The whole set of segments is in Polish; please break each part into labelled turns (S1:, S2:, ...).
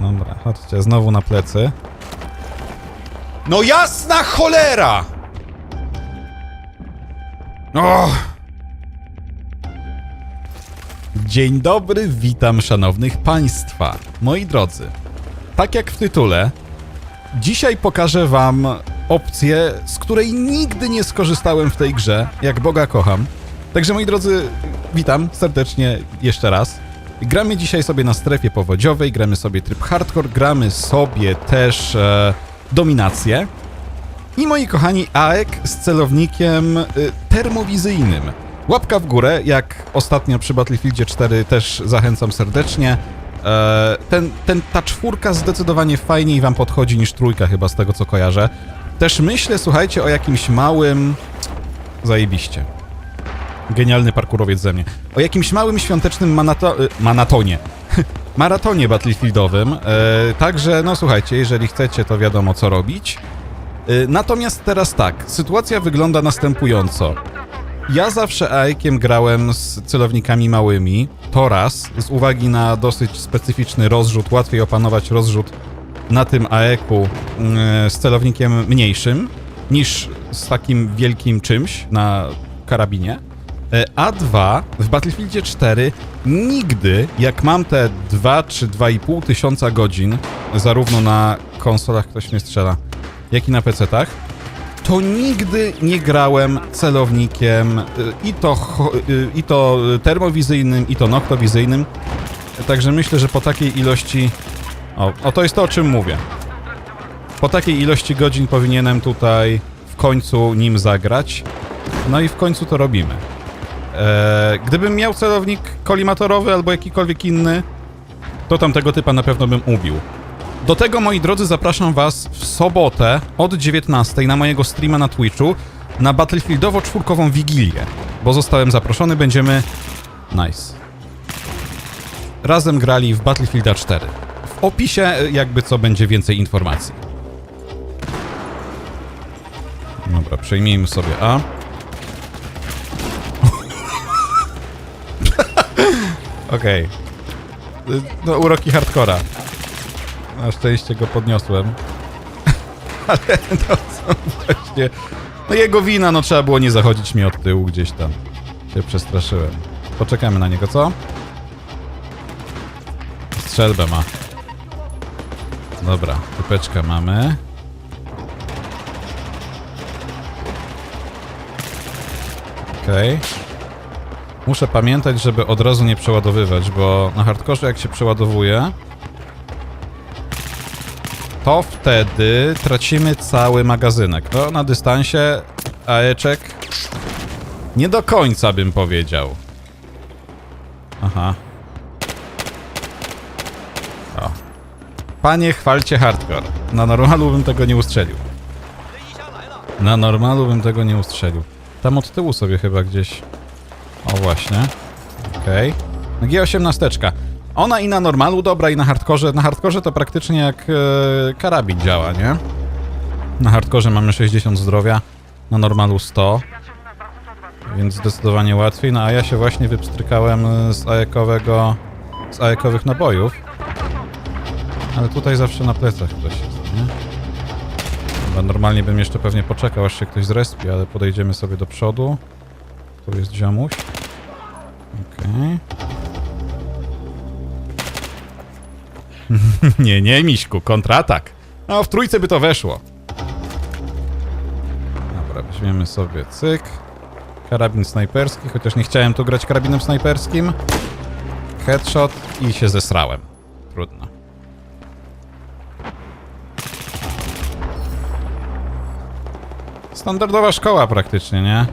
S1: Dobra, chodźcie, znowu na plecy. No jasna cholera! O! Dzień dobry, witam szanownych państwa. Moi drodzy, tak jak w tytule, dzisiaj pokażę wam opcję, z której nigdy nie skorzystałem w tej grze, jak Boga kocham. Także moi drodzy, witam serdecznie jeszcze raz. Gramy dzisiaj sobie na strefie powodziowej, gramy sobie tryb hardcore, gramy sobie też e, dominację. I moi kochani, AEK z celownikiem y, termowizyjnym. Łapka w górę, jak ostatnio przy Battlefieldzie 4 też zachęcam serdecznie. E, ten, ten, ta czwórka zdecydowanie fajniej wam podchodzi niż trójka chyba z tego co kojarzę. Też myślę, słuchajcie, o jakimś małym... Zajebiście. Genialny parkurowiec ze mnie. O jakimś małym świątecznym manato... y, manatonie. Maratonie Battlefieldowym. E, także, no słuchajcie, jeżeli chcecie, to wiadomo co robić. Y, Natomiast teraz tak, sytuacja wygląda następująco. Ja zawsze AEK-iem grałem z celownikami małymi, to raz, z uwagi na dosyć specyficzny rozrzut, łatwiej opanować rozrzut na tym AEK-u y, z celownikiem mniejszym, niż z takim wielkim czymś na karabinie. Y, A dwa, w Battlefieldzie 4 nigdy, jak mam te 2 czy 2,5 tysiąca godzin, zarówno na konsolach, ktoś mnie strzela, jak i na PC-tach, to nigdy nie grałem celownikiem y, i to, y, i to termowizyjnym, i to noktowizyjnym. Także myślę, że po takiej ilości. O, o, to jest to, o czym mówię. Po takiej ilości godzin powinienem tutaj w końcu nim zagrać. No i w końcu to robimy. E, gdybym miał celownik kolimatorowy albo jakikolwiek inny, to tamtego typa na pewno bym ubił. Do tego, moi drodzy, zapraszam Was w sobotę od 19 na mojego streama na Twitchu na Battlefieldowo-czwórkową Wigilię, bo zostałem zaproszony, będziemy... Nice. Razem grali w Battlefielda 4. W opisie y, jakby co będzie więcej informacji. Dobra, przejmijmy sobie A. Okej. Y, No, uroki hardcora. Na szczęście go podniosłem. Ale to są właśnie... No jego wina, no trzeba było nie zachodzić mi od tyłu gdzieś tam. Się przestraszyłem. Poczekamy na niego, co? Strzelbę ma. Dobra, typeczkę mamy. Okej. Muszę pamiętać, żeby od razu nie przeładowywać, bo na hardkorze jak się przeładowuje, to wtedy tracimy cały magazynek. No, na dystansie aeczek nie do końca bym powiedział. Aha. O. Panie, chwalcie hardcore. Na normalu bym tego nie ustrzelił. Na normalu bym tego nie ustrzelił. Tam od tyłu sobie chyba gdzieś... O, właśnie. Okej. Okay. G18. Ona i na normalu dobra, i na hardkorze. Na hardkorze to praktycznie jak e, karabin działa, nie? Na hardkorze mamy 60 zdrowia, na normalu 100. Więc zdecydowanie łatwiej. No a ja się właśnie wypstrykałem z aekowego... z aekowych nabojów. Ale tutaj zawsze na plecach ktoś jest, nie? Chyba normalnie bym jeszcze pewnie poczekał, aż się ktoś zrespi, ale podejdziemy sobie do przodu. Tu jest ziomuś. Okej. nie, nie, Miśku, kontratak. No, w trójce by to weszło. Dobra, weźmiemy sobie cyk. Karabin snajperski, chociaż nie chciałem tu grać karabinem snajperskim. Headshot i się zesrałem. Trudno. Standardowa szkoła praktycznie, nie?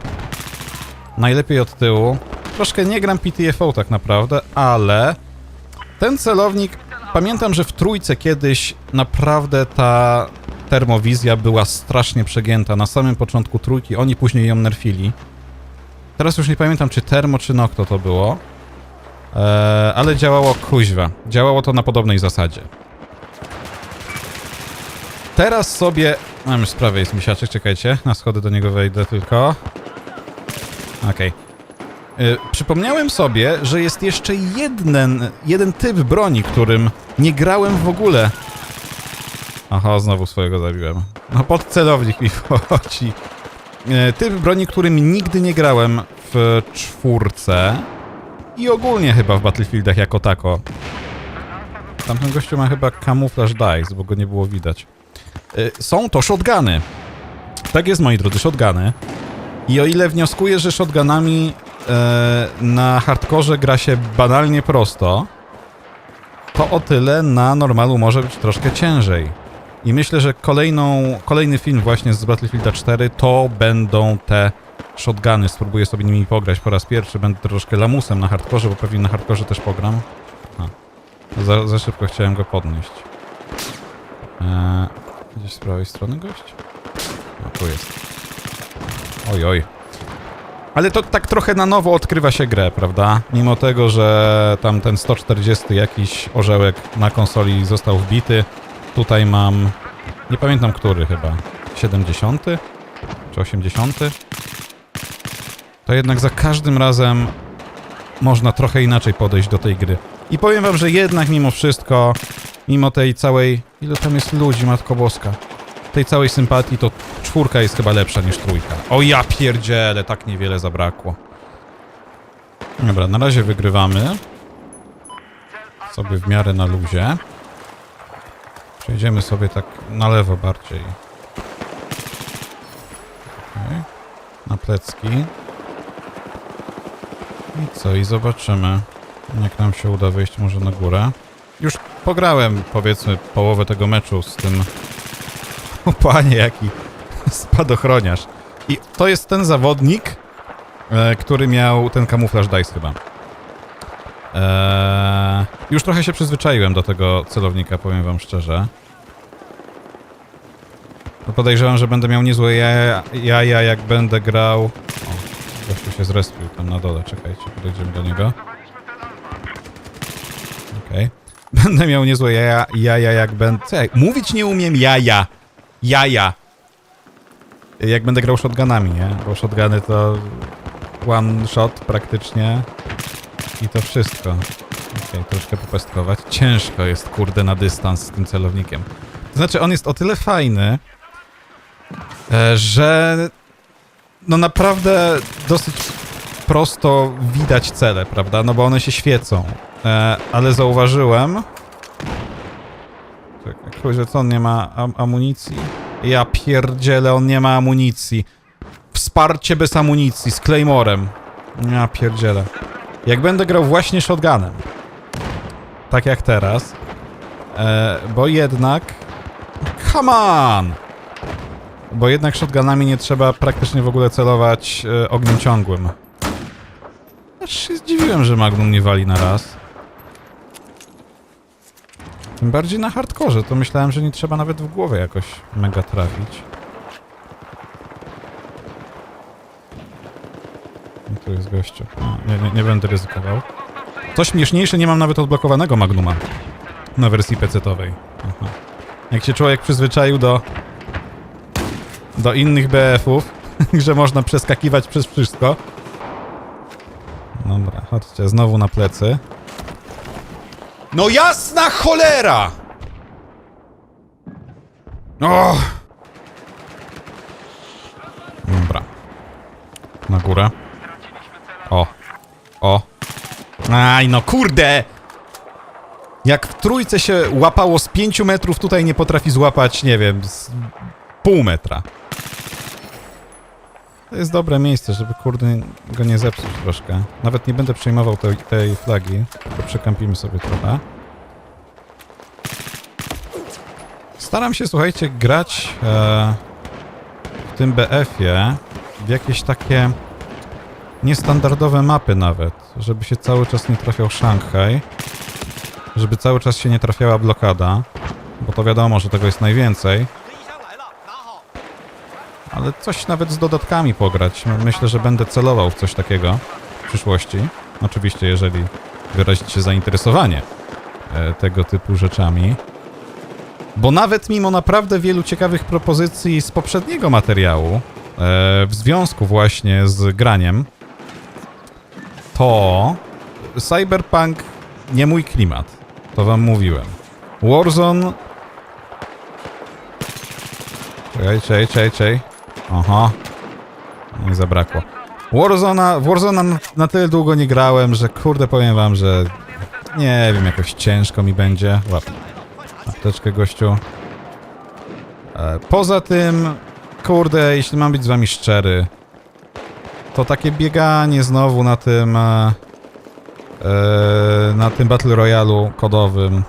S1: Najlepiej od tyłu. Troszkę nie gram PTFO tak naprawdę, ale ten celownik, pamiętam, że w trójce kiedyś naprawdę ta termowizja była strasznie przegięta. Na samym początku trójki, oni później ją nerfili. Teraz już nie pamiętam, czy termo, czy nokto to było. Eee, ale działało kuźwa. Działało to na podobnej zasadzie. Teraz sobie... Mam już sprawę, jest misiaczek, czekajcie. Na schody do niego wejdę tylko. Okej. Y, Przypomniałem sobie, że jest jeszcze jeden, jeden typ broni, którym nie grałem w ogóle. Aha, znowu swojego zabiłem. No pod celownik mi wchodzi. Y, Typ broni, którym nigdy nie grałem w czwórce i ogólnie chyba w Battlefieldach jako tako. Tamten gościu ma chyba camouflage dice, bo go nie było widać. Y, Są to shotguny. Tak jest, moi drodzy, shotguny. I o ile wnioskuję, że shotgunami e, na hardkorze gra się banalnie prosto, to o tyle na normalu może być troszkę ciężej. I myślę, że kolejną, kolejny film właśnie z Battlefielda 4 to będą te shotguny. Spróbuję sobie nimi pograć po raz pierwszy. Będę troszkę lamusem na hardkorze, bo pewnie na hardkorze też pogram. A, za, za szybko chciałem go podnieść. Eee, gdzieś z prawej strony gość? No tu jest. Oj, oj. Ale to tak trochę na nowo odkrywa się grę, prawda? Mimo tego, że tam ten 140 jakiś orzełek na konsoli został wbity, tutaj mam... Nie pamiętam który chyba. 70? Czy 80? To jednak za każdym razem można trochę inaczej podejść do tej gry. I powiem wam, że jednak mimo wszystko, mimo tej całej... Ile tam jest ludzi, Matko Boska? Tej całej sympatii to czwórka jest chyba lepsza niż trójka. O ja pierdzielę, tak niewiele zabrakło. Dobra, na razie wygrywamy. Sobie w miarę na luzie. Przejdziemy sobie tak na lewo bardziej. Okej. Na plecki. I co? I zobaczymy, jak nam się uda wejść może na górę. Już pograłem, powiedzmy, połowę tego meczu z tym panie, jaki spadochroniarz. I to jest ten zawodnik, e, który miał ten kamuflaż dice chyba. Eee, już trochę się przyzwyczaiłem do tego celownika, powiem wam szczerze. No podejrzewam, że będę miał niezłe jaja, jaja jak będę grał... O, gościu się zrespił tam na dole, czekajcie, podejdziemy do niego. Okej. Będę miał niezłe jaja, jaja jak będę... Co mówić nie umiem jaja! Jaja. Jak będę grał shotgunami, nie? Bo shotguny to one shot praktycznie i to wszystko. Okej, troszkę popestkować. Ciężko jest, kurde, na dystans z tym celownikiem. To znaczy, on jest o tyle fajny, e, że no naprawdę dosyć prosto widać cele, prawda? No bo one się świecą. E, ale zauważyłem, Czekaj, kurczę, co on nie ma am amunicji? Ja pierdzielę, on nie ma amunicji. Wsparcie bez amunicji, z Claymorem. Ja pierdzielę. Jak będę grał właśnie shotgunem, tak jak teraz, e, bo jednak... Come on! Bo jednak shotgunami nie trzeba praktycznie w ogóle celować e, ogniem ciągłym. Aż się zdziwiłem, że Magnum nie wali na raz. Tym bardziej na hardkorze, to myślałem, że nie trzeba nawet w głowę jakoś mega trafić. No tu jest gościu. Nie, nie, nie będę ryzykował. Co śmieszniejsze, nie mam nawet odblokowanego Magnuma na wersji PC-towej. Aha. Jak się człowiek przyzwyczaił do do innych BF-ów, że można przeskakiwać przez wszystko. Dobra, chodźcie, znowu na plecy. No jasna cholera! O! Dobra. Na górę. O. O. Aj, no kurde! Jak w trójce się łapało z 5 metrów, tutaj nie potrafi złapać, nie wiem, z pół metra. To jest dobre miejsce, żeby kurde go nie zepsuć troszkę. Nawet nie będę przejmował tej, tej flagi, tylko przekampimy sobie trochę. Staram się, słuchajcie, grać e, w tym BF-ie w jakieś takie niestandardowe mapy nawet, żeby się cały czas nie trafiał Szanghaj, żeby cały czas się nie trafiała blokada, bo to wiadomo, że tego jest najwięcej. Ale coś nawet z dodatkami pograć. Myślę, że będę celował w coś takiego w przyszłości. Oczywiście, jeżeli wyrazicie zainteresowanie e, tego typu rzeczami. Bo nawet mimo naprawdę wielu ciekawych propozycji z poprzedniego materiału, e, w związku właśnie z graniem, to Cyberpunk nie mój klimat. To wam mówiłem. Warzone... Czekaj, czekaj, czekaj, czekaj. Aha. Nie zabrakło. Warzona, Warzona na, na tyle długo nie grałem, że kurde powiem wam, że nie wiem, jakoś ciężko mi będzie. Łap. Apteczkę gościu. E, Poza tym, kurde, jeśli mam być z wami szczery, to takie bieganie znowu na tym e, e, na tym Battle Royalu kodowym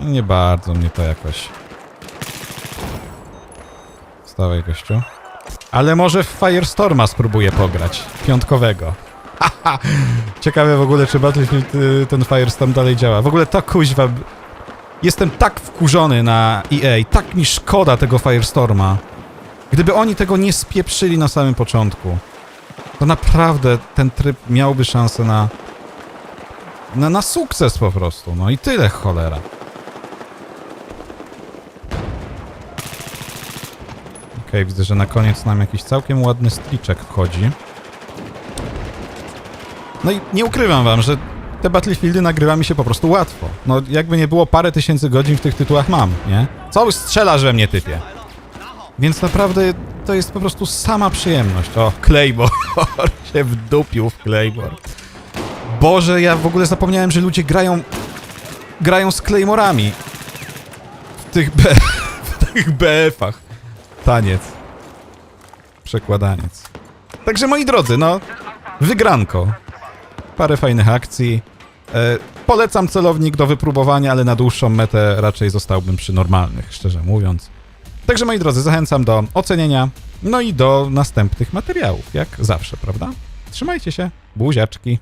S1: no nie bardzo mnie to jakoś Stawaj gościu. Ale może w Firestorma spróbuję pograć. Piątkowego. Ciekawe w ogóle, czy Battlefield y, ten Firestorm dalej działa. W ogóle to kuźwa... Jestem tak wkurzony na EA. Tak mi szkoda tego Firestorma. Gdyby oni tego nie spieprzyli na samym początku, to naprawdę ten tryb miałby szansę na... Na, na sukces po prostu. No i tyle, cholera. Okej, widzę, że na koniec nam jakiś całkiem ładny striczek wchodzi. No i nie ukrywam wam, że te Battlefieldy nagrywa mi się po prostu łatwo. No jakby nie było, parę tysięcy godzin w tych tytułach mam, nie? Co strzelasz we mnie, typie? Więc naprawdę to jest po prostu sama przyjemność. O, Claymore się wdupił w Claymore. Boże, ja w ogóle zapomniałem, że ludzie grają grają z Claymorami w tych, B, w tych BF-ach. Taniec. Przekładaniec. Także moi drodzy, no, wygranko. Parę fajnych akcji. E, polecam celownik do wypróbowania, ale na dłuższą metę raczej zostałbym przy normalnych, szczerze mówiąc. Także moi drodzy, zachęcam do ocenienia, no i do następnych materiałów, jak zawsze, prawda? Trzymajcie się, buziaczki.